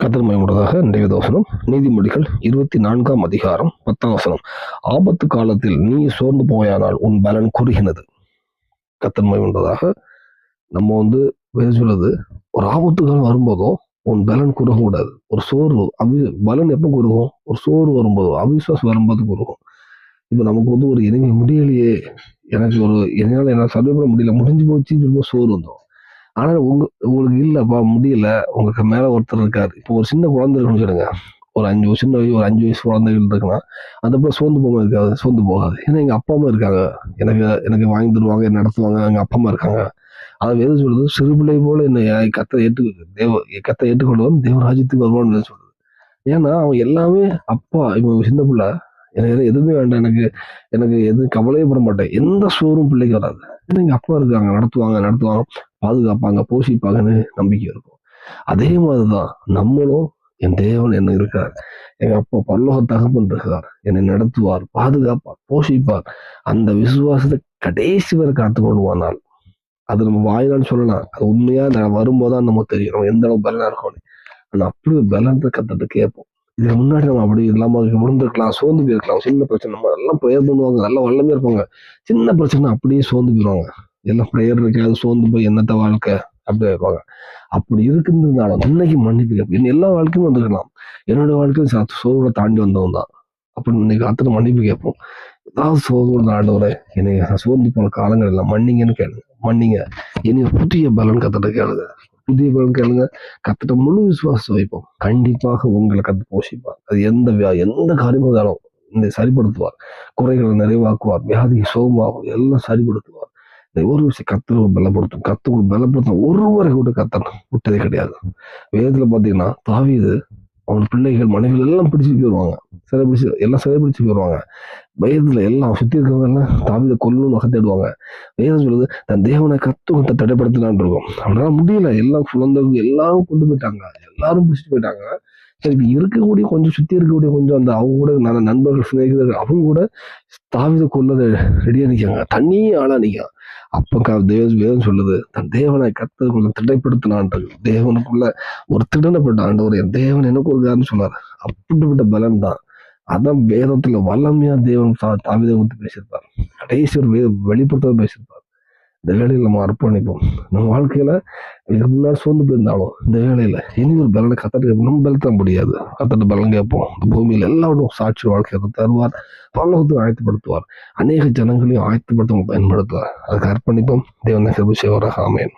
கதிர்மயமுள்ளதாக இன்றைய நீதிமொழிகள் இருபத்தி நான்காம் அதிகாரம் பத்தாம் வசனம். ஆபத்து காலத்தில் நீ சோர்ந்து போயானால் உன் பலன் குறுகினது. கத்தன்மை உண்டதாக நம்ம வந்து வேறு சொல்லுது ஒரு ஆபத்துகள் வரும்போதோ வரும்போதும் உன் பலன் குறுகக்கூடாது. ஒரு சோர்வு அவி பலன் எப்போ குறுகும்? ஒரு சோர்வு வரும்போதோ அவிசுவாசம் வரும்போது குறுகும். இப்போ நமக்கு வந்து ஒரு இனிமே முடியலையே. எனக்கு ஒரு என்னால் என்ன சர்வே பண்ண முடியல முடிஞ்சு போச்சு ரொம்ப சோறு வந்தோம் ஆனால் உங்க உங்களுக்கு இல்லைப்பா முடியல. உங்களுக்கு மேலே ஒருத்தர் இருக்காரு. இப்போ ஒரு சின்ன குழந்தை இருக்குன்னு சொல்லுங்க ஒரு அஞ்சு வயசு சின்ன வயசு ஒரு அஞ்சு வயசு குழந்தைகள் இருக்குன்னா அந்த அப்புறம் சோர்ந்து போகாம இருக்காது சோர்ந்து போகாது. ஏன்னா எங்கள் அப்பா அம்மா இருக்காங்க. எனக்கு எனக்கு வாங்கி தருவாங்க என்ன நடத்துவாங்க எங்கள் அப்பா அம்மா இருக்காங்க. அதை எது சொல்கிறது சிறு பிள்ளை போல என்னை கத்தை ஏற்று தேவ கத்தை ஏற்றுக்கொள்வன் தேவராஜ்யத்துக்கு வருவான்னு சொல்கிறது ஏன்னா அவன் எல்லாமே அப்பா இவன் சின்ன பிள்ளை. எனக்கு எது- எதுவுமே வேண்டாம். எனக்கு எனக்கு எதுவும் கவலையே பட மாட்டேன். எந்த சோறும் பிள்ளைக்கு வராது. எங்கள் அப்பா இருக்காங்க நடத்துவாங்க நடத்துவாங்க. பாதுகாப்பாங்க போஷிப்பாங்கன்னு நம்பிக்கை இருக்கும். அதே மாதிரிதான் நம்மளும் என் தேவன் என்ன இருக்கார் எங்க அப்பா பல்லோக தகப்பன் இருக்கிறார். என்னை நடத்துவார் பாதுகாப்பார் போஷிப்பார். அந்த விசுவாசத்தை கடைசி வரை காத்து கொள்வானால் அது நம்ம வாயிலான்னு சொல்லலாம். அது உண்மையா வரும்போதான் வரும்போதுதான் நமக்கு தெரியும். நம்ம எந்த அளவு பலனா இருக்கோம் ஆனா அப்படி ஒரு பலத்தை கத்துட்டு கேட்போம். இதுக்கு முன்னாடி நம்ம அப்படி இல்லாம விழுந்திருக்கலாம் சோர்ந்து போயிருக்கலாம். சின்ன பிரச்சனை நம்ம எல்லாம் ப்ரேயர் பண்ணுவாங்க. நல்லா வல்லமே இருப்பாங்க. சின்ன பிரச்சனை அப்படியே சோர்ந்து போயிடுவாங்க. எல்லாம் ப்ரேயர் இருக்காது சோர்ந்து போய் என்னத்த வாழ்க்கை? அப்படி இருப்பாங்க. அப்படி இருக்குன்றதுனால இன்னைக்கு மன்னிப்பு கேட்போம் என் எல்லா வாழ்க்கையும் வந்திருக்கலாம். என்னோட வாழ்க்கையும் ச- சோர்வுகளை தாண்டி வந்தவன் தான். அப்படி இன்னைக்கு அத்தனை மன்னிப்பு கேட்போம். ஏதாவது சோதனை ஆண்டவரை என்னை சோர்ந்து போன காலங்கள் எல்லாம் மன்னிங்கன்னு கேளுங்க. மன்னிங்க. இனி புதிய பலன் கத்துட்டு கேளுங்க. புதிய பலன் கேளுங்க. கத்துட்ட முழு விசுவாசம் வைப்போம். கண்டிப்பாக உங்களை கத்து போஷிப்பார். அது எந்த வியா எந்த காரியமும் இந்த சரிப்படுத்துவார். குறைகளை நிறைவாக்குவார். வியாதி சோகமாகும் எல்லாம் சரிப்படுத்துவார். ஒரு விஷயம் கத்தரை பலப்படுத்தும் கத்தரை பலப்படுத்தும் ஒருவரை கூட கத்தணும் விட்டதே கிடையாது. வேதத்தில் பார்த்தீங்கன்னா தாவீது அவன் பிள்ளைகள் மனைவிகள் எல்லாம் பிடிச்சு போயிடுவாங்க சிறை பிடிச்சு எல்லாம் சிறை பிடிச்சு போயிடுவாங்க வயதுல எல்லாம் சுத்தி இருக்கவங்க எல்லாம் தாவித கொல்லணும் நகை தேடுவாங்க. வேதம் சொல்லுது தன் தேவனை கத்து கொண்ட தடைப்படுத்தலான் இருக்கும். அவனால முடியல. எல்லாம் குழந்தைங்க எல்லாரும் கொண்டு போயிட்டாங்க. எல்லாரும் பிடிச்சிட்டு போயிட்டாங்க. சரி இருக்கக்கூடிய கொஞ்சம் சுற்றி இருக்கக்கூடிய கொஞ்சம் அந்த அவங்க கூட நல்ல நண்பர்கள் சிநேகிதர்கள் அவங்க கூட தாவித கொள்ளதை ரெடியாக நிற்காங்க தண்ணியே ஆடா நிற்கும் அப்பக்கா தேவன் வேதம் சொல்லுது தன் தேவனை கத்தது கொஞ்சம் திடைப்படுத்தினான்றது தேவனுக்குள்ள ஒரு திடனப்பட்ட ஆண்டவர் என் தேவன் எனக்கு ஒரு சொன்னார். அப்படிப்பட்ட பலன் தான் அதான் வேதத்துல வல்லமையா தேவன் தா- தாவீதை கொடுத்து பேசியிருப்பார். கடைசி ஒரு வே- வெளிப்படுத்த பேசியிருப்பார். இந்த வேலையில் நம்ம அர்ப்பணிப்போம். நம்ம வாழ்க்கையில் இதுக்கு முன்னாடி சோர்ந்து போயிருந்தாலும் இந்த வேலையில் இனி ஒரு பலனை கத்தட்டு நம்ம பலத்த முடியாது. கத்தட்டு பலன் கேட்போம். இந்த பூமியில் எல்லாரும் சாட்சி வாழ்க்கையை தருவார். பல்லவத்துக்கு ஆயத்தப்படுத்துவார். அநேக ஜனங்களையும் ஆயத்தப்படுத்த பயன்படுத்துவார். அதுக்கு அர்ப்பணிப்போம். தேவன் கிருபை சேவராக அமையன்